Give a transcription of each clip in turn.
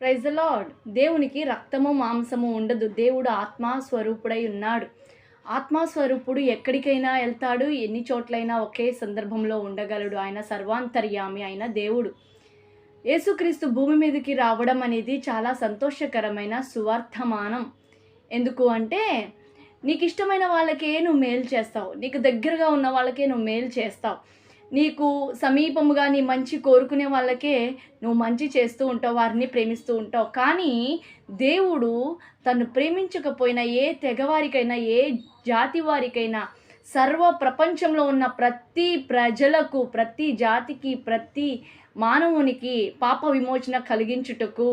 Praise lord దేవునికి రక్తము మాంసము ఉండదు. దేవుడు ఆత్మస్వరూపుడై ఉన్నాడు. ఆత్మస్వరూపుడు ఎక్కడికైనా వెళ్తాడు. ఎన్ని చోట్లైనా ఒకే సందర్భంలో ఉండగలడు. ఆయన సర్వాంతర్యామి అయిన దేవుడు. యేసుక్రీస్తు భూమి మీదకి రావడం అనేది చాలా సంతోషకరమైన సువార్థమానం. ఎందుకు అంటే నీకు ఇష్టమైన వాళ్ళకే నువ్వు మేలు చేస్తావు. నీకు దగ్గరగా ఉన్న వాళ్ళకే నువ్వు మేలు చేస్తావు. నీకు సమీపముగా నీ మంచి కోరుకునే వాళ్ళకే నువ్వు మంచి చేస్తూ ఉంటావు వారిని ప్రేమిస్తూ ఉంటావు. కానీ దేవుడు తను ప్రేమించకపోయినా ఏ తెగవారికైనా ఏ జాతి వారికైనా సర్వ ప్రపంచంలో ఉన్న ప్రతి ప్రజలకు ప్రతి జాతికి ప్రతి మానవునికి పాప విమోచన కలిగించుటకు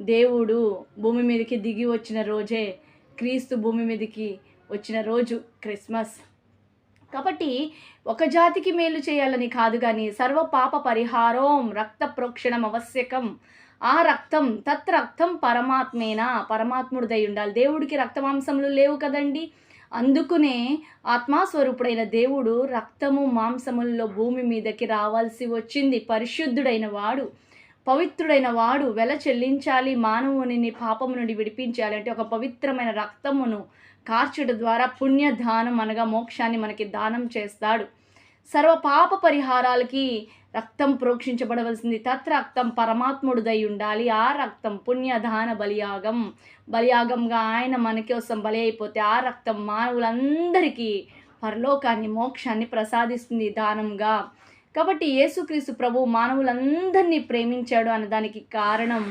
దేవుడు భూమి మీదకి దిగి వచ్చిన రోజే క్రీస్తు భూమి మీదకి వచ్చిన రోజు క్రిస్మస్. కాబట్టి ఒక జాతికి మేలు చేయాలని కాదు కానీ సర్వ పాప పరిహారం రక్త ప్రోక్షణం ఆవశ్యకం. ఆ రక్తం తత్ రక్తం పరమాత్మేనా? పరమాత్ముడిదై ఉండాలి. దేవుడికి రక్తమాంసములు లేవు కదండి. అందుకునే ఆత్మాస్వరూపుడైన దేవుడు రక్తము మాంసముల్లో భూమి మీదకి రావాల్సి వచ్చింది. పరిశుద్ధుడైన వాడు. పవిత్రుడైన వాడు వెల చెల్లించాలి మానవుని పాపము నుండి విడిపించాలి అంటే ఒక పవిత్రమైన రక్తమును కార్చుట ద్వారా పుణ్యదానం అనగా మోక్షాన్ని మనకి దానం చేస్తాడు. సర్వ పాప పరిహారాలకి రక్తం ప్రోక్షించబడవలసింది. తత్ రక్తం పరమాత్ముడిదై ఉండాలి. ఆ రక్తం పుణ్యదాన బలియాగం. బలియాగంగా ఆయన మన కోసం బలి అయిపోతే ఆ రక్తం మానవులందరికీ పరలోకాన్ని మోక్షాన్ని ప్రసాదిస్తుంది దానంగా. కాబట్టి యేసుక్రీస్తు ప్రభు మానవులందరినీ ప్రేమించాడు అన్న దానికి కారణం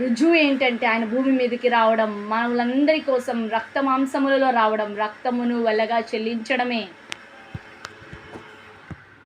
రుజువు ఏంటంటే ఆయన భూమి మీదకి రావడం మానవులందరి కోసం రక్త మాంసములలో రావడం రక్తమును వల్లగా చెల్లించడమే.